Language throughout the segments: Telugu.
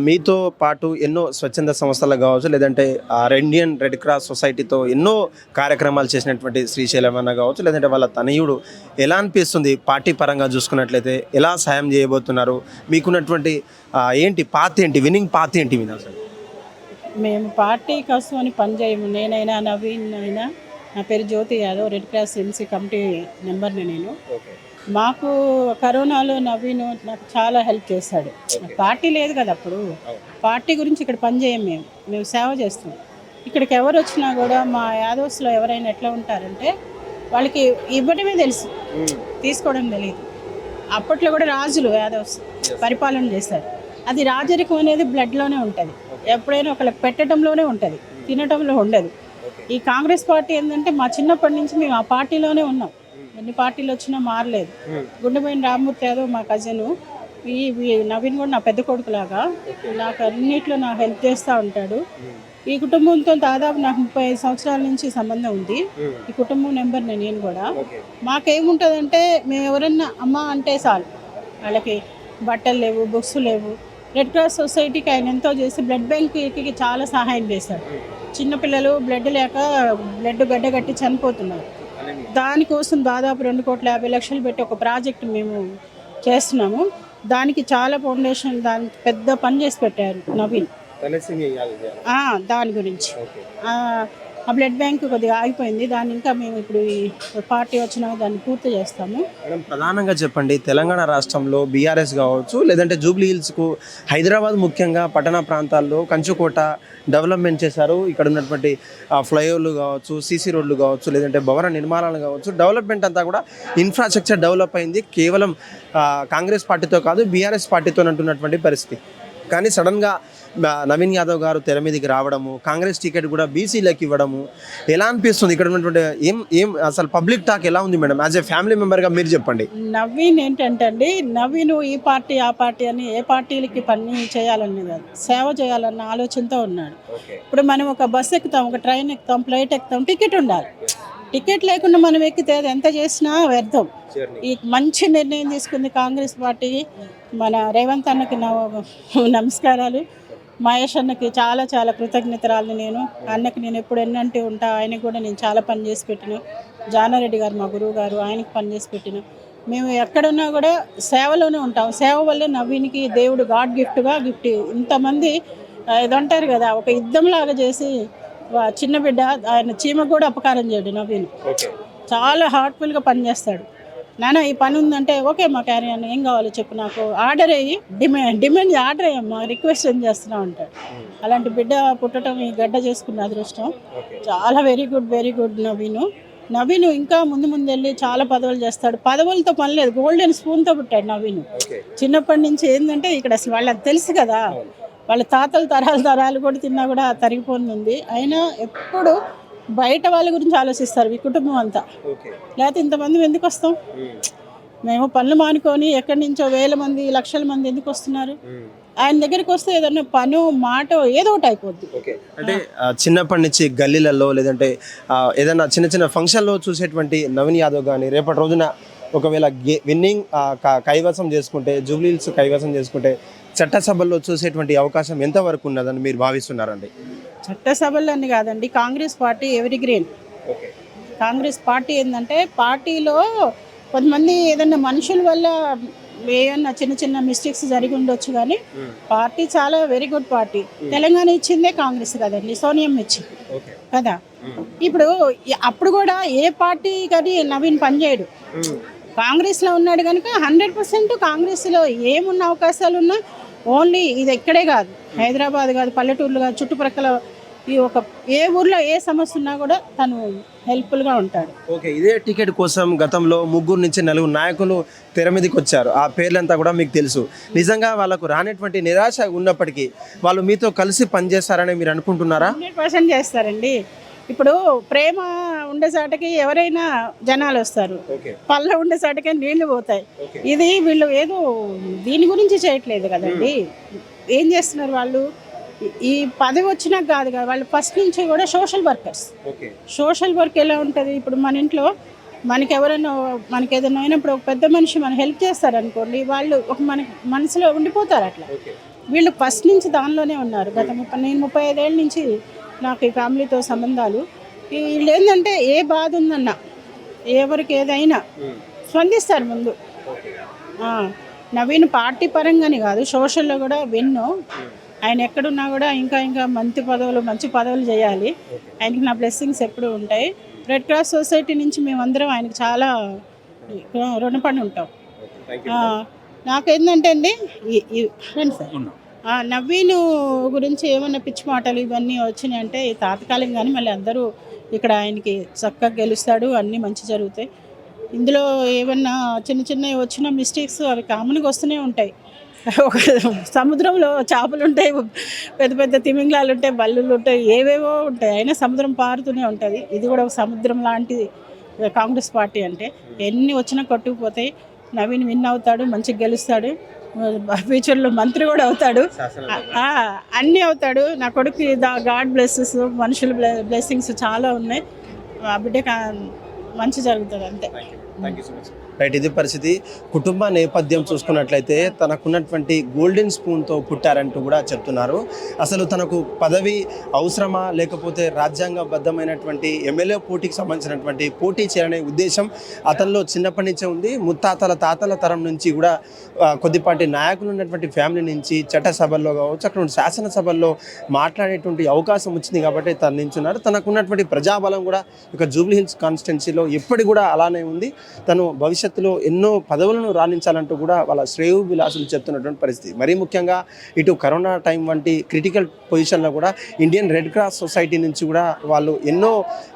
మీతో పాటు ఎన్నో స్వచ్ఛంద సంస్థలు కావచ్చు లేదంటే ఆ, ఇండియన్ రెడ్ క్రాస్ సొసైటీతో ఎన్నో కార్యక్రమాలు చేసినటువంటి శ్రీశైలం అన్న కావచ్చు లేదంటే వాళ్ళ తనయుడు ఎలా అనిపిస్తుంది పార్టీ పరంగా చూసుకున్నట్లయితే ఎలా సాయం చేయబోతున్నారు? మీకున్నటువంటి ఏంటి పాత ఏంటి? విన్నింగ్ పాత ఏంటి మీద అసలు? మేము పార్టీ కోసం అని పనిచేయము నేనైనా నవీన్ అయినా నా పేరు Jyoti Yadav red cross MC committee నెంబర్ని నేను. మాకు కరోనాలో నవీన్ నాకు చాలా హెల్ప్ చేశాడు. పార్టీ లేదు కదా అప్పుడు. పార్టీ గురించి ఇక్కడ పనిచేయం మేము. మేము సేవ చేస్తాం. ఇక్కడికి ఎవరు వచ్చినా కూడా మా యాదవ్స్లో ఎవరైనా ఎట్లా ఉంటారంటే వాళ్ళకి ఇవ్వడమే తెలుసు. తీసుకోవడం తెలియదు అప్పట్లో కూడా రాజులు యాదవ్స్ పరిపాలన చేశారు. అది రాజరికం అనేది బ్లడ్లోనే ఉంటుంది. ఎప్పుడైనా ఒకళ్ళకి పెట్టడంలోనే ఉంటుంది. తినటంలో ఉండదు. ఈ కాంగ్రెస్ పార్టీ ఏంటంటే మా చిన్నప్పటి నుంచి మేము ఆ పార్టీలోనే ఉన్నాం. ఎన్ని పార్టీలు వచ్చినా మారలేదు. గుండెపోయిన రామ్మూర్తి యాదవ్ మా కజిన్. ఈ నవీన్ కూడా నా పెద్ద కొడుకులాగా. నాకు అన్నిట్లో నా హెల్ప్ చేస్తూ ఉంటాడు. ఈ కుటుంబంతో దాదాపు నాకు ముప్పై ఐదు సంవత్సరాల నుంచి సంబంధం ఉంది. ఈ కుటుంబం నెంబర్ నేను కూడా. మాకేముంటుందంటే మేము ఎవరన్నా అమ్మ అంటే చాలు. వాళ్ళకి బట్టలు లేవు బుక్స్ లేవు. రెడ్ క్రాస్ సొసైటీకి ఆయన ఎంతో చేసి బ్లడ్ బ్యాంక్కి చాలా సహాయం చేశాడు. చిన్నపిల్లలు బ్లడ్ లేక బ్లడ్ గడ్డగట్టి చనిపోతున్నారు. దానికోసం దాదాపు రెండు కోట్ల యాభై లక్షలు పెట్టి ఒక ప్రాజెక్ట్ మేము చేస్తున్నాము. దానికి చాలా ఫౌండేషన్ దాని పెద్ద పని చేసి పెట్టారు నవీన్. దాని గురించి. ఆ బ్లడ్ బ్యాంక్ కొద్దిగా ఆగిపోయింది. దాన్ని ఇంకా మేము ఇప్పుడు ఈ పార్టీ వచ్చిన దాన్ని పూర్తి చేస్తాము. మేడం ప్రధానంగా చెప్పండి తెలంగాణ రాష్ట్రంలో బీఆర్ఎస్ కావచ్చు లేదంటే జూబ్లీ హిల్స్కు హైదరాబాద్ ముఖ్యంగా పట్టణ ప్రాంతాల్లో కంచుకోట డెవలప్మెంట్ చేశారు. ఇక్కడ ఉన్నటువంటి ఫ్లైఓవర్లు కావచ్చు సీసీ రోడ్లు కావచ్చు లేదంటే భవన నిర్మాణాలు కావచ్చు డెవలప్మెంట్ అంతా కూడా ఇన్ఫ్రాస్ట్రక్చర్ డెవలప్ అయింది. కేవలం కాంగ్రెస్ పార్టీతో కాదు బీఆర్ఎస్ పార్టీతో అంటున్నటువంటి పరిస్థితి. కానీ సడన్గా నవీన్ యాదవ్ గారు తెర మీదకి రావడము కాంగ్రెస్ టికెట్ కూడా బీసీలకు ఇవ్వడము ఎలా అనిపిస్తుంది ఇక్కడ ఉన్నటువంటి ఏం ఏం అసలు పబ్లిక్ టాక్ ఎలా ఉంది మేడం? యాజ్ ఏ ఫ్యామిలీ మెంబర్గా మీరు చెప్పండి. నవీన్ ఏంటంటే అండి నవీన్ ఈ పార్టీ ఆ పార్టీ అని ఏ పార్టీలకి పని చేయాలని కాదు సేవ చేయాలన్న ఆలోచనతో ఉన్నాడు. ఇప్పుడు మనం ఒక బస్ ఎక్కుతాం ఒక ట్రైన్ ఎక్కుతాం ఫ్లైట్ ఎక్కుతాం టికెట్ ఉండాలి. టికెట్ లేకుండా మనం ఎక్కితే అది ఎంత చేసినా వ్యర్థం. ఈ మంచి నిర్ణయం తీసుకుంది కాంగ్రెస్ పార్టీ. మన రేవంత్ అన్నకి నమస్కారాలు. మహేష్ అన్నకి చాలా చాలా కృతజ్ఞతరాలు నేను. అన్నకి నేను ఎప్పుడు ఎన్నంటే ఉంటా ఆయనకి కూడా నేను చాలా పని చేసి పెట్టిన. జానారెడ్డి గారు మా గురువు గారు ఆయనకి పని చేసి పెట్టిన. మేము ఎక్కడున్నా కూడా సేవలోనే ఉంటాం. సేవ వల్లే నవీన్కి దేవుడు గాడ్ గిఫ్ట్గా గిఫ్ట్ ఇంతమంది ఆ, ఇది అంటారు కదా ఒక యుద్ధంలాగా చేసి చిన్న బిడ్డ ఆయన చీమకు కూడా అపకారం చేయడు నవీన్. చాలా హార్ట్ఫుల్గా పనిచేస్తాడు. నాన్న ఈ పని ఉందంటే ఓకే మా క్యారీ అన్న ఏం కావాలో చెప్పు నాకు. ఆర్డర్ అయ్యి డిమాండ్ డిమాండ్ ఆర్డర్ అయ్యమ్మా రిక్వెస్ట్ ఏం చేస్తున్నా ఉంటాడు అలాంటి బిడ్డ పుట్టడం ఈ గడ్డ చేసుకున్న అదృష్టం. చాలా very good very good Naveen. Naveen ఇంకా ముందు ముందు వెళ్ళి చాలా పదవులు చేస్తాడు. పదవులతో పని లేదు గోల్డెన్ స్పూన్తో పుట్టాడు నవీను. చిన్నప్పటి నుంచి ఏంటంటే ఇక్కడ అసలు వాళ్ళకి తెలుసు కదా. వాళ్ళ తాతల తరాల తరాలు కూడా తిన్నా కూడా తరిగిపోతుంది అయినా ఎప్పుడు బయట వాళ్ళ గురించి ఆలోచిస్తారు ఈ కుటుంబం అంతా. లేకపోతే ఇంతమంది ఎందుకు వస్తాం? మేము పనులు మానుకొని ఎక్కడి నుంచో వేల మంది లక్షల మంది ఎందుకు వస్తున్నారు? ఆయన దగ్గరికి వస్తే ఏదన్నా పను మాట ఏదో ఒకటి అయిపోద్ది. అంటే చిన్నప్పటి నుంచి గల్లీలలో లేదంటే ఏదైనా చిన్న చిన్న ఫంక్షన్లో చూసేటువంటి నవీన్ యాదవ్ కానీ రేపటి రోజున ఒకవేళ విన్నింగ్ కైవసం చేసుకుంటే జూబ్లీల్స్ కైవసం చేసుకుంటే చట్టసభల్లో చూసేటువంటి అవకాశం ఎంతవరకు ఉన్నదని మీరు భావిస్తున్నారండి? చట్టసభల్లో అని కాదండి కాంగ్రెస్ పార్టీ ఎవరి గ్రీన్ కాంగ్రెస్ పార్టీ ఏంటంటే పార్టీలో కొంతమంది ఏదన్నా మనుషుల వల్ల ఏమన్నా చిన్న చిన్న మిస్టేక్స్ జరిగి ఉండొచ్చు కానీ పార్టీ చాలా వెరీ గుడ్ పార్టీ. తెలంగాణ ఇచ్చిందే కాంగ్రెస్ కదండి సోనియం ఇచ్చింది. కదా? ఇప్పుడు అప్పుడు కూడా ఏ పార్టీ కానీ నవీన్ పనిచేయడు. కాంగ్రెస్లో ఉన్నాడు కనుక హండ్రెడ్ పర్సెంట్ కాంగ్రెస్లో ఏమున్న అవకాశాలు ఉన్నా ఓన్లీ ఇది ఇక్కడే కాదు. హైదరాబాద్ కాదు పల్లెటూర్లు కాదు చుట్టుప్రక్కల ఈ ఒక ఏ ఊర్లో ఏ సమస్య ఉన్నా కూడా తను హెల్ప్ఫుల్గా ఉంటాడు. ఓకే ఇదే టికెట్ కోసం గతంలో ముగ్గురు నుంచి నలుగురు నాయకులు తెర మీదకి వచ్చారు. ఆ పేర్లంతా కూడా మీకు తెలుసు. నిజంగా వాళ్ళకు రానటువంటి నిరాశ ఉన్నప్పటికీ వాళ్ళు మీతో కలిసి పనిచేస్తారని మీరు అనుకుంటున్నారా? హండ్రెడ్ పర్సెంట్ చేస్తారండి. ఇప్పుడు ప్రేమ ఉండే చాటకి ఎవరైనా జనాలు వస్తారు. పళ్ళ ఉండే చాటకే నీళ్ళు పోతాయి. ఇది వీళ్ళు ఏదో దీని గురించి చేయట్లేదు కదండి. ఏం చేస్తున్నారు వాళ్ళు? ఈ- పదవి వచ్చినాక కాదు కదా వాళ్ళు ఫస్ట్ నుంచి కూడా సోషల్ వర్కర్స్. సోషల్ వర్క్ ఎలా ఉంటుంది? ఇప్పుడు మన ఇంట్లో మనకి ఎవరైనా మనకి ఏదైనా అయినప్పుడు ఒక పెద్ద మనిషి మనం హెల్ప్ చేస్తారనుకోండి వాళ్ళు ఒక మన మనసులో ఉండిపోతారు అట్లా. వీళ్ళు ఫస్ట్ నుంచి దానిలోనే ఉన్నారు. గత ముప్పై నేను ముప్పై ఐదేళ్ళ నుంచి నాకు ఈ ఫ్యామిలీతో సంబంధాలు. వీళ్ళు ఏంటంటే ఏ బాధ ఉందన్న ఎవరికి ఏదైనా స్పందిస్తారు ముందు. నవీన్ పార్టీ పరంగానే కాదు సోషల్లో కూడా విన్ను. ఆయన ఎక్కడున్నా కూడా ఇంకా ఇంకా మంచి పదవులు మంచి పదవులు చేయాలి. ఆయనకి నా బ్లెస్సింగ్స్ ఎప్పుడూ ఉంటాయి. రెడ్ క్రాస్ సొసైటీ నుంచి మేమందరం ఆయనకి చాలా రుణపడి ఉంటాం. ఆ, నాకేందంటే అండి రండి సార్. నవ్వీను గురించి ఏమన్నా పిచ్చి మాటలు ఇవన్నీ వచ్చినాయి అంటే ఈ తాత్కాలికం కానీ మళ్ళీ అందరూ ఇక్కడ ఆయనకి చక్కగా గెలుస్తాడు అన్నీ మంచి జరుగుతాయి. ఇందులో ఏమన్నా చిన్న చిన్నవి వచ్చిన మిస్టేక్స్ అవి కామన్గా వస్తూనే ఉంటాయి. ఒక సముద్రంలో చేపలు ఉంటాయి పెద్ద పెద్ద తిమింగలాలు ఉంటాయి బల్లులు ఉంటాయి ఏవేవో ఉంటాయి. అయినా సముద్రం పారుతూనే ఉంటుంది. ఇది కూడా ఒక సముద్రం లాంటిది కాంగ్రెస్ పార్టీ అంటే. ఎన్ని వచ్చినా కొట్టుకుపోతాయి. నవీన్ విన్ అవుతాడు మంచిగా గెలుస్తాడు. ఫ్యూచర్లో మంత్రి కూడా అవుతాడు. అన్నీ అవుతాడు. నా కొడుకు గాడ్ బ్లెస్సెస్ మనుషుల బ్లెస్సింగ్స్ చాలా ఉన్నాయి. ఆ మంచి జరుగుతుంది అంతే. రైట్ ఇది పరిస్థితి. కుటుంబ నేపథ్యం చూసుకున్నట్లయితే తనకున్నటువంటి గోల్డెన్ స్పూన్తో పుట్టారంటూ కూడా చెప్తున్నారు. అసలు తనకు పదవి అవసరమా? లేకపోతే రాజ్యాంగబద్ధమైనటువంటి ఎమ్మెల్యే పోటీకి సంబంధించినటువంటి పోటీ చేయాలనే ఉద్దేశం అతనిలో చిన్నప్పటి నుంచే ఉంది. ముత్తాతల తాతల తరం నుంచి కూడా కొద్దిపాటి నాయకులు ఉన్నటువంటి ఫ్యామిలీ నుంచి చట్టసభల్లో కావచ్చు అక్కడ శాసనసభల్లో మాట్లాడేటువంటి అవకాశం వచ్చింది కాబట్టి తను నించున్నారు. తనకున్నటువంటి ప్రజాబలం కూడా ఇక జూబ్లీ హిల్స్ కాన్స్టిట్యున్సీలో ఎప్పటి కూడా అలానే ఉంది. తను భవిష్యత్తులో ఎన్నో పదవులను రాణించాలంటూ కూడా వాళ్ళ శ్రేయు విలాసులు చెప్తున్నటువంటి పరిస్థితి. మరీ ముఖ్యంగా ఇటు కరోనా టైం వంటి క్రిటికల్ పొజిషన్లో కూడా ఇండియన్ రెడ్ క్రాస్ సొసైటీ నుంచి కూడా వాళ్ళు ఎన్నో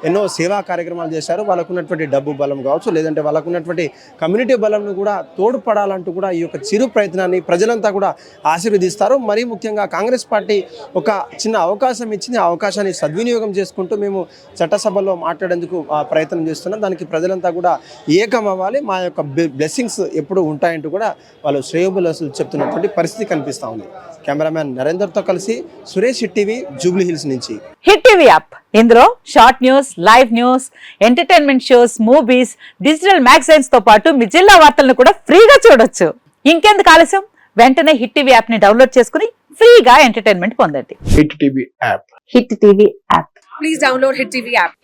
ఎన్నో సేవా కార్యక్రమాలు చేశారు. వాళ్ళకు ఉన్నటువంటి డబ్బు బలం కావచ్చు లేదంటే వాళ్ళకు ఉన్నటువంటి కమ్యూనిటీ బలంను కూడా తోడ్పడాలంటూ కూడా ఈ యొక్క చిరు ప్రయత్నాన్ని ప్రజలంతా కూడా ఆశీర్వదిస్తారు. మరీ ముఖ్యంగా కాంగ్రెస్ పార్టీ ఒక చిన్న అవకాశం ఇచ్చింది. ఆ అవకాశాన్ని సద్వినియోగం చేసుకుంటూ మేము చట్టసభలో మాట్లాడేందుకు ఆ ప్రయత్నం చేస్తున్నాం. దానికి ప్రజలంతా కూడా ఏ ఏకం అవ్వాలి మా యొక్క బ్లెస్సింగ్స్ ఎప్పుడు ఉంటాయంటూ కూడా వాళ్ళు శ్రేయోబులసులు చెప్తున్నటువంటి పరిస్థితి కనిపిస్తూ ఉంది. కెమెరామ్యాన్ నరేందర్తో కలిసి సురేష్ టీవీ జూబ్లీ హిల్స్ నుంచి. Hit TV app. ఇందులో short news live news entertainment shows movies digital మ్యాగజైన్స్తో పాటు మీ జిల్లా వార్తలను కూడా ఫ్రీగా చూడొచ్చు. ఇంకెందుకు ఆలస్యం? వెంటనే హిట్ టీవీ యాప్ని డౌన్లోడ్ చేసుకుని ఫ్రీగా ఎంటర్టైన్మెంట్ పొందండి. Hit TV app. Hit TV app.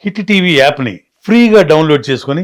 Hit TV యాప్ని ఫ్రీగా డౌన్లోడ్ చేసుకొని